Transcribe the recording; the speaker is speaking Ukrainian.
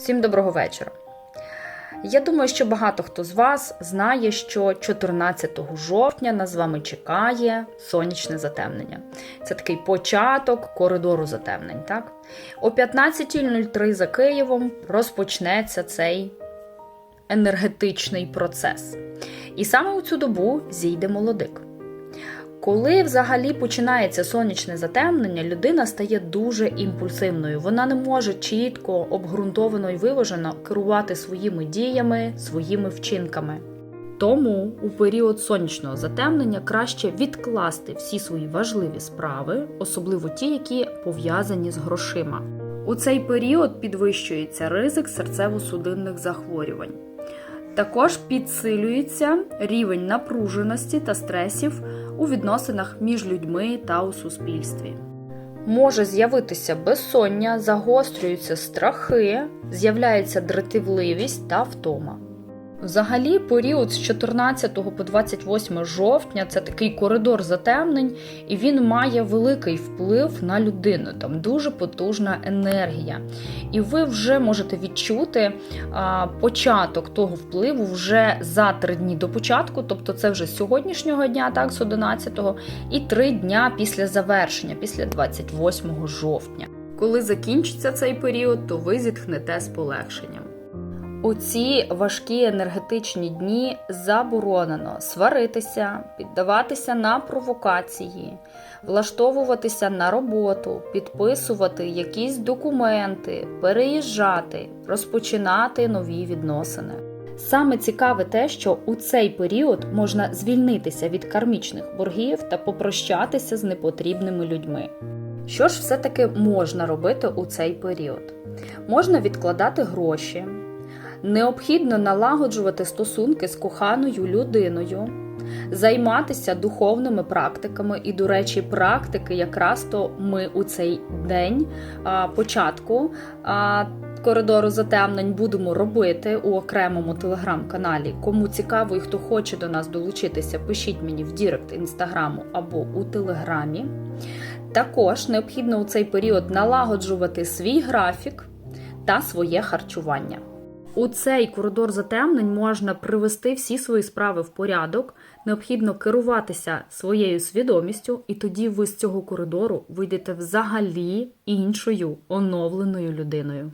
Всім доброго вечора. Я думаю, що багато хто з вас знає, що 14 жовтня нас з вами чекає сонячне затемнення. Це такий початок коридору затемнень. Так? О 15.03 за Києвом розпочнеться цей енергетичний процес. І саме у цю добу зійде молодик. Коли взагалі починається сонячне затемнення, людина стає дуже імпульсивною. Вона не може чітко, обґрунтовано і виважено керувати своїми діями, своїми вчинками. Тому у період сонячного затемнення краще відкласти всі свої важливі справи, особливо ті, які пов'язані з грошима. У цей період підвищується ризик серцево-судинних захворювань. Також підсилюється рівень напруженості та стресів у відносинах між людьми та у суспільстві. Може з'явитися безсоння, загострюються страхи, з'являється дратівливість та втома. Взагалі, період з 14 по 28 жовтня це такий коридор затемнень, і він має великий вплив на людину. Там дуже потужна енергія. І ви вже можете відчути а, початок того впливу вже за три дні до початку, тобто це вже з сьогоднішнього дня, так, з 11-го, і три дня після завершення, після 28 жовтня. Коли закінчиться цей період, то ви зітхнете з полегшенням. У ці важкі енергетичні дні заборонено сваритися, піддаватися на провокації, влаштовуватися на роботу, підписувати якісь документи, переїжджати, розпочинати нові відносини. Саме цікаве те, що у цей період можна звільнитися від кармічних боргів та попрощатися з непотрібними людьми. Що ж все-таки можна робити у цей період? Можна відкладати гроші, необхідно налагоджувати стосунки з коханою людиною, займатися духовними практиками, і, до речі, практики якраз то ми у цей день початку. Коридору затемнень будемо робити у окремому телеграм-каналі. Кому цікаво і хто хоче до нас долучитися, пишіть мені в Дірект інстаграму або у телеграмі. Також необхідно у цей період налагоджувати свій графік та своє харчування. У цей коридор затемнень можна привести всі свої справи в порядок, необхідно керуватися своєю свідомістю, і тоді ви з цього коридору вийдете взагалі іншою оновленою людиною.